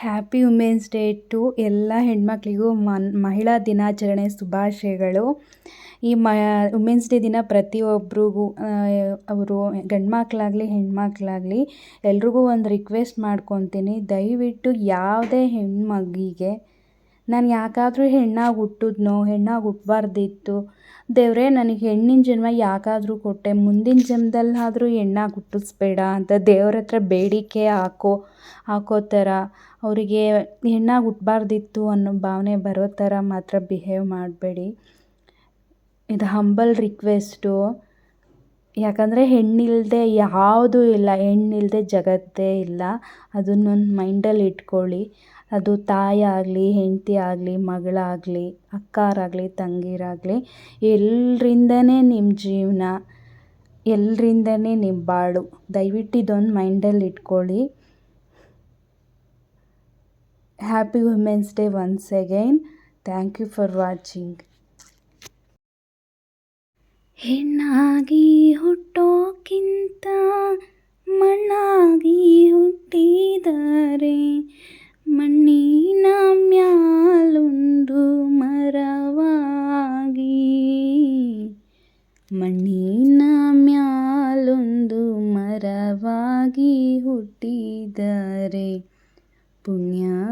Happy women's day to ಎಲ್ಲ ಹೆಣ್ಮಕ್ಳಿಗೂ ಮನ್, ಮಹಿಳಾ ದಿನಾಚರಣೆ ಶುಭಾಶಯಗಳು. ಈ ಮ ವುಮೆನ್ಸ್ ಡೇ ದಿನ ಪ್ರತಿಯೊಬ್ಬರಿಗೂ ಅವರು ಗಂಡು ಮಕ್ಕಳಾಗಲಿ ಹೆಣ್ಮಕ್ಳಾಗಲಿ ಎಲ್ರಿಗೂ ಒಂದು ರಿಕ್ವೆಸ್ಟ್ ಮಾಡ್ಕೊತೀನಿ. ದಯವಿಟ್ಟು ಯಾವುದೇ ಹೆಣ್ಮಗಿಗೆ ನಾನು ಯಾಕಾದರೂ ಹೆಣ್ಣಾಗಿ ಹುಟ್ಟಿದ್ನೋ, ಹೆಣ್ಣಾಗಿ ಹುಟ್ಟಬಾರ್ದಿತ್ತು ದೇವರೇ, ನನಗೆ ಹೆಣ್ಣಿನ ಜನ್ಮ ಯಾಕಾದರೂ ಕೊಟ್ಟೆ, ಮುಂದಿನ ಜನ್ಮದಲ್ಲಾದರೂ ಹೆಣ್ಣಾಗಿ ಹುಟ್ಟಿಸ್ಬೇಡ ಅಂತ ದೇವ್ರ ಹತ್ರ ಬೇಡಿಕೆ ಹಾಕೋ ಹಾಕೋ ಥರ. ಅವರಿಗೆ ಹೆಣ್ಣಾಗಿ ಹುಟ್ಟಬಾರ್ದಿತ್ತು ಅನ್ನೋ ಭಾವನೆ ಬರೋ ಥರ ಮಾತ್ರ ಬಿಹೇವ್ ಮಾಡಬೇಡಿ. ಇದು ಹಂಬಲ್ ರಿಕ್ವೆಸ್ಟು ಯಾಕಂದರೆ ಹೆಣ್ಣಿಲ್ಲದೆ ಯಾವುದೂ ಇಲ್ಲ ಹೆಣ್ಣಿಲ್ಲದೆ ಜಗತ್ತೇ ಇಲ್ಲ. ಅದನ್ನೊಂದು ಮೈಂಡಲ್ಲಿ ಇಟ್ಕೊಳ್ಳಿ. ಅದು ತಾಯಾಗಲಿ ಹೆಂಡತಿ ಆಗಲಿ, ಮಗಳಾಗಲಿ, ಅಕ್ಕಾರಾಗಲಿ, ತಂಗೀರಾಗಲಿ ಎಲ್ಲರಿಂದನೇ ನಿಮ್ಮ ಜೀವನ ಎಲ್ಲರಿಂದನೇ ನಿಮ್ಮ ಬಾಳು. ದಯವಿಟ್ಟು ಇದೊಂದು ಮೈಂಡಲ್ಲಿ ಇಟ್ಕೊಳ್ಳಿ. Happy women's day once again thank you for watching ಹೆಣ್ಣಾಗಿ ಹುಟ್ಟೋಕ್ಕಿಂತ ಮಣ್ಣಾಗಿ ಹುಟ್ಟಿದರೆ ಮಣ್ಣಿನ ಮ್ಯಾಲೊಂದು ಮರವಾಗಿ ಮಣ್ಣಿನ ಮ್ಯಾಲೊಂದು ಮರವಾಗಿ ಹುಟ್ಟಿದರೆ ಪುಣ್ಯವಂತರಿಗೆ